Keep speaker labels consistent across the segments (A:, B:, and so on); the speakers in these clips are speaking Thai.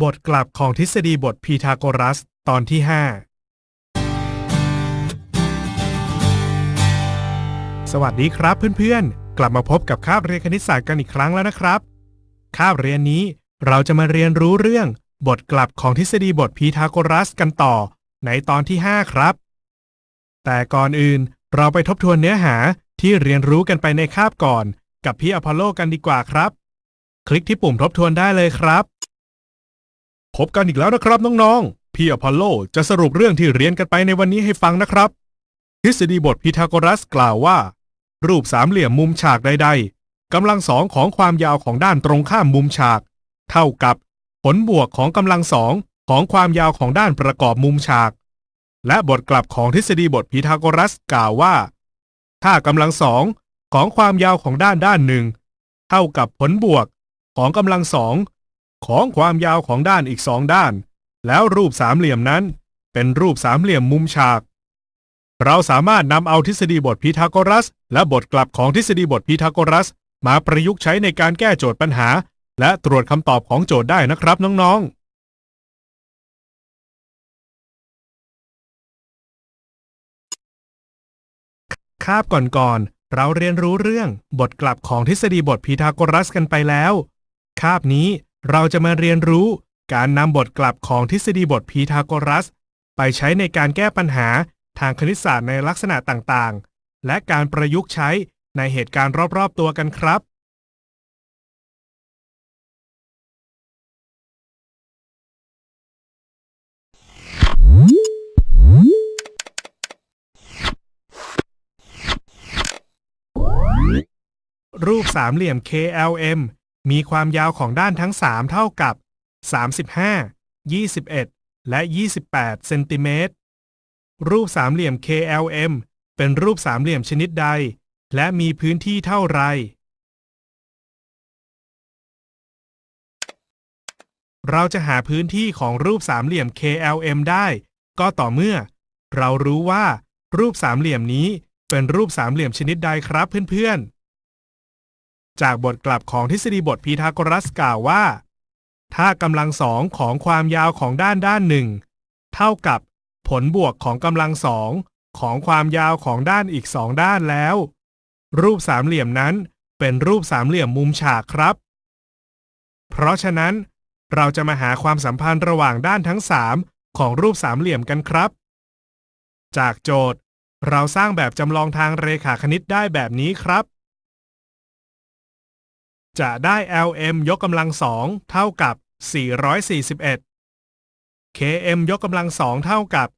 A: บทกลับของทฤษฎีบทพีทาโกรัส ตอนที่ 5 สวัสดีครับเพื่อนๆ กลับมาพบกับคาบเรียนคณิตศาสตร์กันอีกครั้งแล้วนะครับ คาบเรียนนี้เราจะมาเรียนรู้เรื่อง บทกลับของทฤษฎีบทพีทาโกรัสกันต่อ ในตอนที่ 5 ครับ แต่ก่อนอื่นเราไปทบทวนเนื้อหาที่เรียนรู้กันไปในคาบก่อน กับพี่อพอลโลกันดีกว่าครับ คลิกที่ปุ่มทบทวนได้เลยครับ พบกันอีกแล้วนะครับน้องๆ พี่อพอลโลจะสรุปเรื่องที่เรียนกันไปในวันนี้ให้ฟังนะครับ ทฤษฎีบทพีทาโกรัสกล่าวว่า รูปสามเหลี่ยมมุมฉากใด ๆกำลังสองของความยาวของด้านตรงข้ามมุมฉาก เท่ากับ ผลบวกของกำลังสองของความยาวของด้านประกอบมุมฉาก และบทกลับของทฤษฎีบทพีทาโกรัสกล่าวว่า ถ้ากำลังสองของความยาวของด้านด้านหนึ่งเท่ากับผลบวกของกำลังสอง ของความยาวของด้านอีกสองด้าน แล้วรูปสามเหลี่ยมนั้น เป็นรูปสามเหลี่ยมมุมฉาก เราสามารถนำเอาทฤษฎีบทพีทาโกรัส และบทกลับของทฤษฎีบทพีทาโกรัส มาประยุกต์ใช้ในการแก้โจทย์ปัญหา และตรวจคำตอบของโจทย์ได้นะครับน้องๆคาบก่อนๆ เราเรียนรู้เรื่องบทกลับของทฤษฎีบทพีทาโกรัสกันไปแล้ว คาบนี้ เราจะมาเรียนรู้การนำบทกลับของทฤษฎีบทพีทาโกรัส ไปใช้ในการแก้ปัญหาทางคณิตศาสตร์ในลักษณะต่างๆ และการประยุกต์ใช้ในเหตุการณ์รอบๆตัวกันครับ รูปสามเหลี่ยม KLM มีความยาวของด้านทั้ง 3 เท่ากับ 35 21 และ 28 เซนติเมตร รูปสามเหลี่ยม KLM เป็นรูปสามเหลี่ยมชนิดใด และมีพื้นที่เท่าไร เราจะหาพื้นที่ของรูปสามเหลี่ยม KLM ได้ ก็ต่อเมื่อ เรารู้ว่า รูปสามเหลี่ยมนี้เป็นรูปสามเหลี่ยมชนิดใดครับเพื่อนๆ จากบทกลับของทฤษฎีบทพีทาโกรัสกล่าวว่า ถ้ากำลังสองของความยาวของด้านด้านหนึ่ง เท่ากับผลบวกของกำลังสองของความยาวของด้านอีกสองด้านแล้ว รูปสามเหลี่ยมนั้นเป็นรูปสามเหลี่ยมมุมฉากครับ เพราะฉะนั้น เราจะมาหาความสัมพันธ์ระหว่างด้านทั้งสามของรูปสามเหลี่ยมกันครับ จากโจทย์ เราสร้างแบบจำลองทางเรขาคณิตได้แบบนี้ครับ จะได้ LM ยกกำลังสองเท่ากับ 441 KM ยกกำลังสองเท่ากับ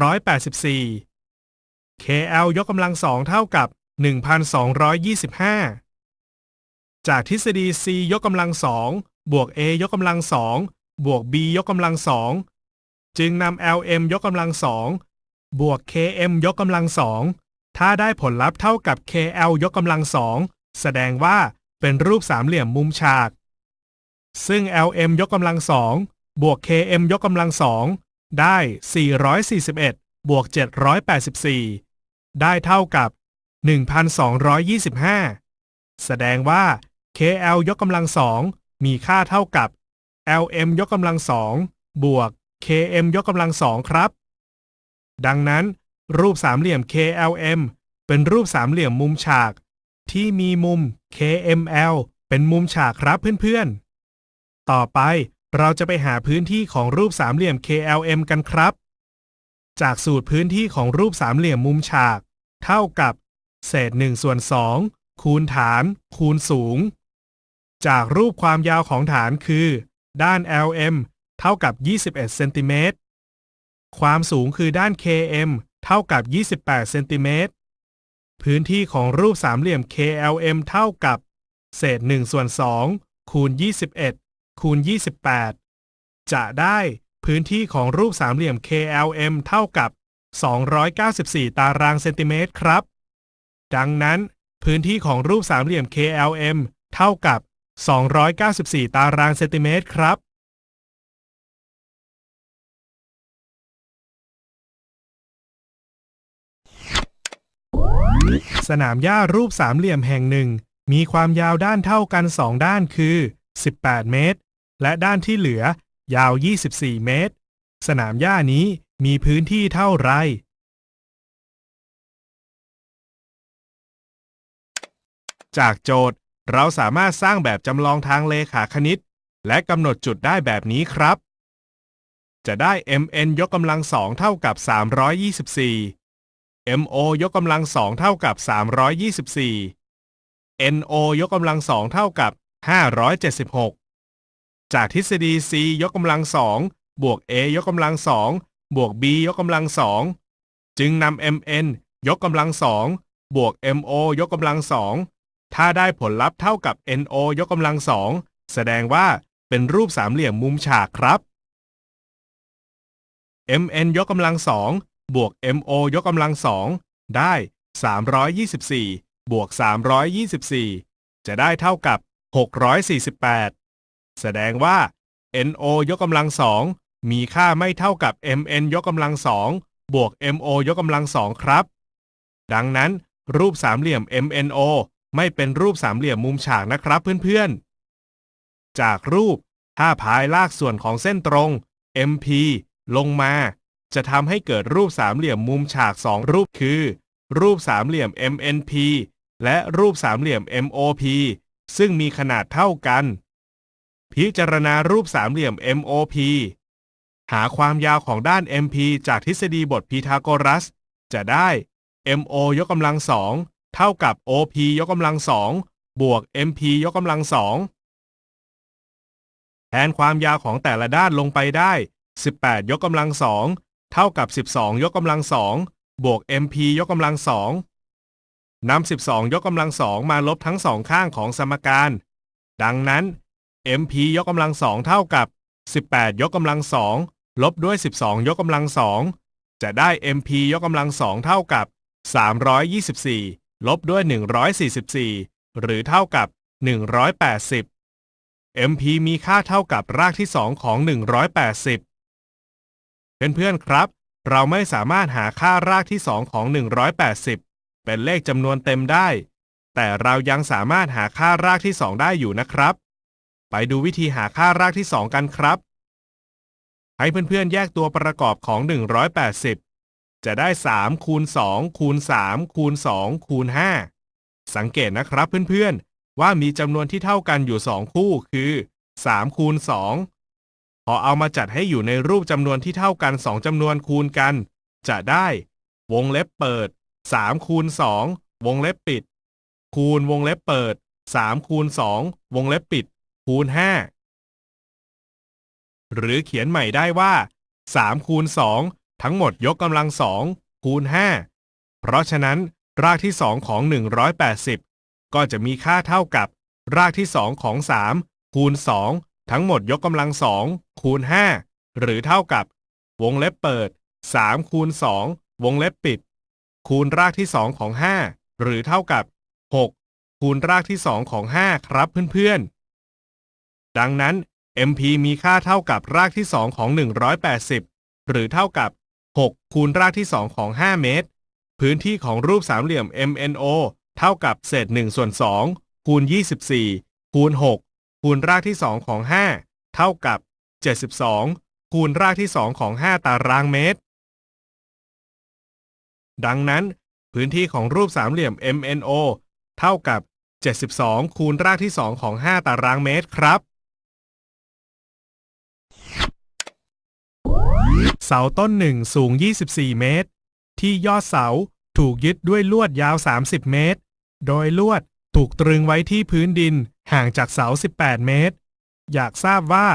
A: 784 KL ยกกำลังสองเท่ากับ 1,225 จากทฤษฎี C ยกกำลังสองบวก A ยกกำลังสองบวก B ยกกำลังสองจึงนำ LM ยกกำลังสองบวก KM ยกกำลังสองถ้าได้ผลลัพธ์เท่ากับ KL ยกกำลังสองแสดงว่า เป็นรูปสามเหลี่ยมมุมฉาก ซึ่ง LM ยกกำลังสองบวก KM ยกกำลังสองได้ 441 บวก 784 ได้เท่ากับ 1,225 แสดงว่า KL ยกกำลังสองมีค่าเท่ากับ LM ยกกำลังสองบวก KM ยกกำลังสองครับ ดังนั้น รูปสามเหลี่ยม KLM เป็นรูปสามเหลี่ยมมุมฉาก ที่มีมุม KML เป็นมุมฉากครับเพื่อนๆ ต่อไปเราจะไปหาพื้นที่ของรูปสามเหลี่ยม KLM กันครับ จากสูตรพื้นที่ของรูปสามเหลี่ยมมุมฉาก เท่ากับ เศษ1ส่วน2คูณฐาน คูณสูง จากรูปความยาวของฐานคือ ด้าน LM เท่ากับ 21 เซนติเมตร ความสูงคือด้าน KM เท่ากับ 28 เซนติเมตร พื้นที่ของรูปสามเหลี่ยม KLM เท่ากับ เศษ1ส่วน2คูณ 21 คูณ 28 จะได้พื้นที่ของรูปสามเหลี่ยม KLM เท่ากับ 294 ตารางเซนติเมตรครับ ดังนั้น พื้นที่ของรูปสามเหลี่ยม KLM เท่ากับ 294 ตารางเซนติเมตรครับ สนามหญ้ารูปสามเหลี่ยมแห่งหนึ่ง มีความยาวด้านเท่ากัน2ด้านคือ 18 เมตร และด้านที่เหลือยาว 24 เมตร สนามหญ้านี้มีพื้นที่เท่าไร จากโจทย์ เราสามารถสร้างแบบจำลองทางเลขาคณิต และกำหนดจุดได้แบบนี้ครับ จะได้ mn ยกกำลังสองเท่ากับ 324 mo ยกกำลังสองเท่ากับ 324 no ยกกำลังสองเท่ากับ 576 จากทฤษฎี c ยกกำลังสองบวก a ยกกำลังสองบวก b ยกกำลังสองจึงนำ mn ยกกำลังสองบวก mo ยกกำลังสองถ้าได้ผลลัพธ์เท่ากับ no ยกกำลังสองแสดงว่าเป็นรูปสามเหลี่ยมมุมฉากครับ mn ยกกำลังสอง บวก mo ยกกำลังสองได้ 324 บวก 324 จะได้เท่ากับ 648 แสดงว่า no ยกกำลังสองมีค่าไม่เท่ากับ mn ยกกำลังสองบวก mo ยกกำลังสองครับ ดังนั้นรูปสามเหลี่ยม MNO ไม่เป็นรูปสามเหลี่ยมมุมฉากนะครับเพื่อนๆ จากรูปถ้าพายลากส่วนของเส้นตรง MP ลงมา จะทำให้เกิดรูปสามเหลี่ยมมุมฉากสองรูปคือ รูปสามเหลี่ยม MNP และรูปสามเหลี่ยม MOP ซึ่งมีขนาดเท่ากัน พิจารณารูปสามเหลี่ยม MOP หาความยาวของด้าน MP จากทฤษฎีบทพีทาโกรัส จะได้ MO ยกกำลังสองเท่ากับ OP ยกกำลังสองบวก MP ยกกำลังสองแทนความยาวของแต่ละด้านลงไปได้ 18 ยกกำลังสอง เท่ากับ 12 ยกกำลังสองบวก MP ยกกำลังสองนำ 12 ยกกำลังสองมาลบทั้งสองข้างของสมการ ดังนั้น MP ยกกำลังสองเท่ากับ 18 ยกกำลังสองลบด้วย 12 ยกกำลังสองจะได้ MP ยกกำลังสองเท่ากับ 324 ลบด้วย 144 หรือเท่ากับ 180 MP มีค่าเท่ากับรากที่2ของ 180 เพื่อนๆครับ เราไม่สามารถหาค่ารากที่ 2 ของ 180 เป็นเลขจำนวนเต็มได้ แต่เรายังสามารถหาค่ารากที่ 2 ได้อยู่นะครับ ไปดูวิธีหาค่ารากที่ 2 กันครับ ให้เพื่อนๆแยกตัวประกอบของ 180 จะได้ 3 คูณ 2 คูณ 3 คูณ 2 คูณ 5 สังเกตนะครับเพื่อนๆ ว่ามีจำนวนที่เท่ากันอยู่ 2 คู่คือ3คูณ2 พอเอามาจัดให้อยู่ในรูปจำนวนที่เท่ากัน 2จำนวนคูณกัน จะได้ วงเล็บเปิด 3 คูณ 2 วงเล็บปิด คูณวงเล็บเปิด 3 คูณ 2 วงเล็บปิด คูณ 5 หรือเขียนใหม่ได้ว่า 3 คูณ 2 ทั้งหมดยกกำลังสองคูณ 5 เพราะฉะนั้น รากที่ 2 ของ 180 ก็จะมีค่าเท่ากับ รากที่ 2 ของ 3 คูณ 2 ทั้งหมดยกกำลังสองคูณ 5 หรือเท่ากับ วงเล็บเปิด 3 คูณ 2 วงเล็บปิด คูณรากที่ 2 ของ 5 หรือเท่ากับ 6 คูณรากที่ 2 ของ 5 ครับเพื่อนๆ ดังนั้น MP มีค่าเท่ากับรากที่ 2 ของ 180 หรือเท่ากับ 6 คูณรากที่ 2 ของ 5 เมตร พื้นที่ของรูปสามเหลี่ยม MNO เท่ากับเศษ1ส่วน2คูณ 24 คูณ 6 คูณรากที่ 2 ของ 5 เท่ากับ 72 คูณรากที่ 2 ของ 5 ตารางเมตร ดังนั้น พื้นที่ของรูปสามเหลี่ยม MNO เท่ากับ 72 คูณรากที่ 2 ของ 5 ตารางเมตรครับ เสาต้นหนึ่งสูง 24 เมตร ที่ยอดเสาถูกยึดด้วยลวดยาว 30 เมตร โดยลวดถูกตรึงไว้ที่พื้นดิน ห่างจากเสา 18 เมตร อยากทราบว่า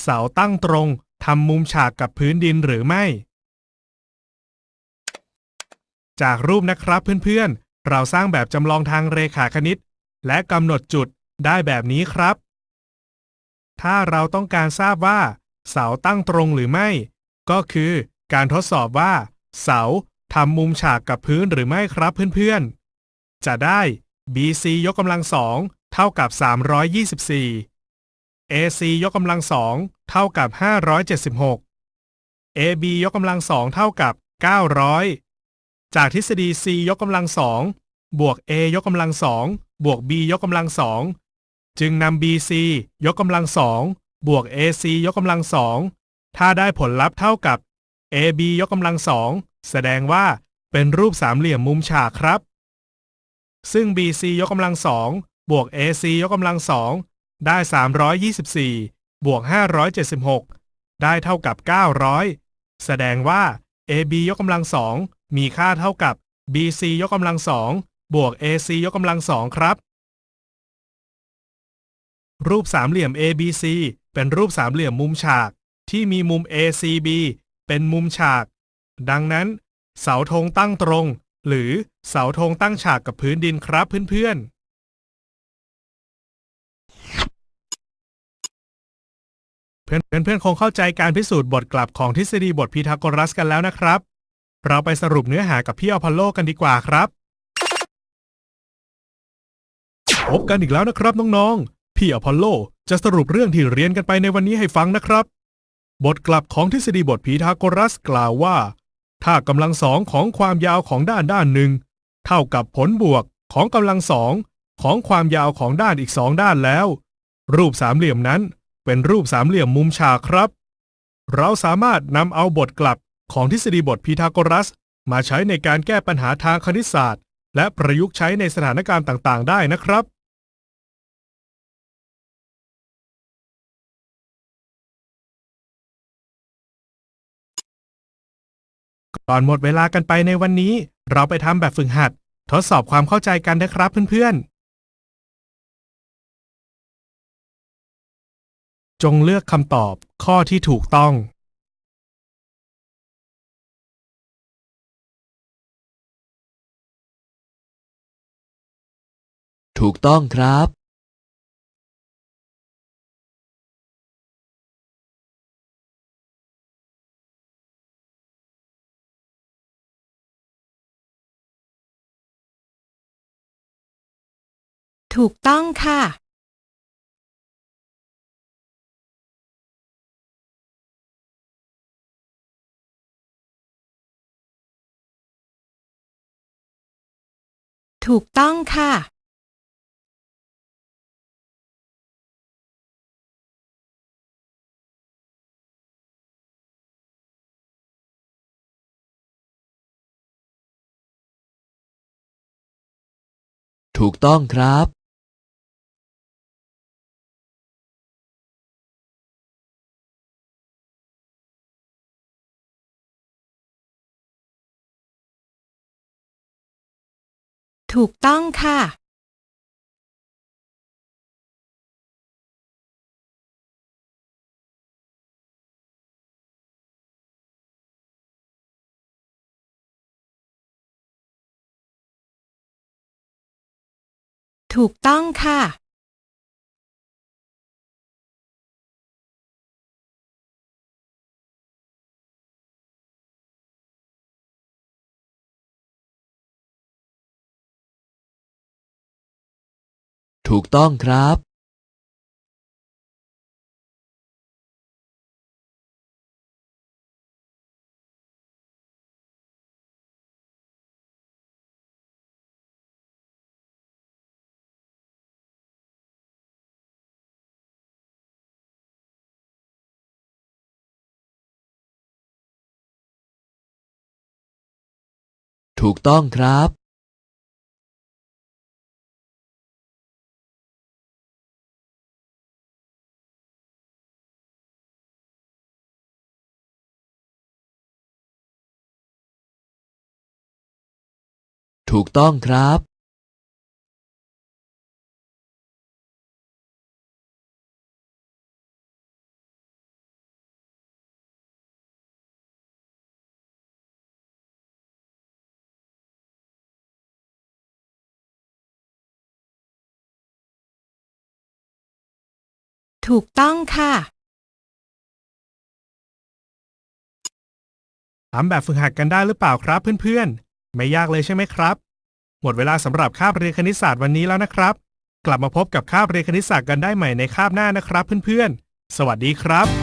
A: เสาตั้งตรงทำมุมฉากกับพื้นดินหรือไม่ จากรูปนะครับเพื่อนๆ เราสร้างแบบจำลองทางเรขาคณิต และกำหนดจุดได้แบบนี้ครับ ถ้าเราต้องการทราบว่า เสาตั้งตรงหรือไม่ ก็คือการทดสอบว่า เสาทำมุมฉากกับพื้นหรือไม่ครับเพื่อนๆ จะได้ BC ยกกำลังสอง เท่ากับ 324 AC ยกกำลังสองเท่ากับ 576 AB ยกกำลังสองเท่ากับ 900 จากทฤษฎี C ยกกำลังสองบวก A ยกกำลังสองบวก B ยกกำลังสองจึงนำ BC ยกกำลังสองบวก AC ยกกำลังสองถ้าได้ผลลัพธ์เท่ากับ AB ยกกำลังสองแสดงว่าเป็นรูปสามเหลี่ยมมุมฉากครับ ซึ่ง BC ยกกำลังสอง บวก AC ยกกำลังสองได้ 324 บวก 576 ได้เท่ากับ 900 แสดงว่า AB ยกกำลังสองมีค่าเท่ากับ BC ยกกำลังสองบวก AC ยกกำลังสองครับ รูปสามเหลี่ยม ABC เป็นรูปสามเหลี่ยมมุมฉาก ที่มีมุม ACB เป็นมุมฉาก ดังนั้น เสาธงตั้งตรง หรือเสาธงตั้งฉากกับพื้นดินครับเพื่อนๆ พื่อนเพื่อนๆคงเข้าใจการพิสูจน์บทกลับของทฤษฎีบทพีทาโกรัสกันแล้วนะครับ เราไปสรุปเนื้อหากับพี่อพอลโลกันดีกว่าครับ พบกันอีกแล้วนะครับน้องๆ พี่อพอลโลจะสรุปเรื่องที่เรียนกันไปในวันนี้ให้ฟังนะครับ บทกลับของทฤษฎีบทพีทาโกรัสกล่าวว่า ถ้ากำลังสองของความยาวของด้านด้านหนึ่ง เท่ากับผลบวกของกำลังสองของความยาวของด้านอีกสองด้านแล้ว รูปสามเหลี่ยมนั้น เป็นรูปสามเหลี่ยมมุมฉากครับ เราสามารถนำเอาบทกลับของทฤษฎีบทพีทาโกรัส มาใช้ในการแก้ปัญหาทางคณิตศาสตร์ และประยุกต์ใช้ในสถานการณ์ต่างๆ ได้นะครับก่อนหมดเวลากันไปในวันนี้ เราไปทำแบบฝึกหัด ทดสอบความเข้าใจกันนะครับเพื่อนๆ จงเลือกคำตอบข้อที่ถูกต้อง
B: ถูกต้องครับ
C: ถูกต้องค่ะ ถูกต้องค่ะ
B: ถูกต้องครับ
C: ถูกต้องค่ะ ถูกต้องค่ะ
B: ถูกต้องครับ ถูกต้องครับ ถูกต้องครับ
C: ถูกต้องค่ะ
A: ทำแบบฝึกหัดกันได้หรือเปล่าครับเพื่อนๆ ไม่ยากเลยใช่ไหมครับ หมดเวลาสำหรับคาบเรียนคณิตศาสตร์วันนี้แล้วนะครับ กลับมาพบกับคาบเรียนคณิตศาสตร์กันได้ใหม่ในคาบหน้านะครับเพื่อนๆ สวัสดีครับ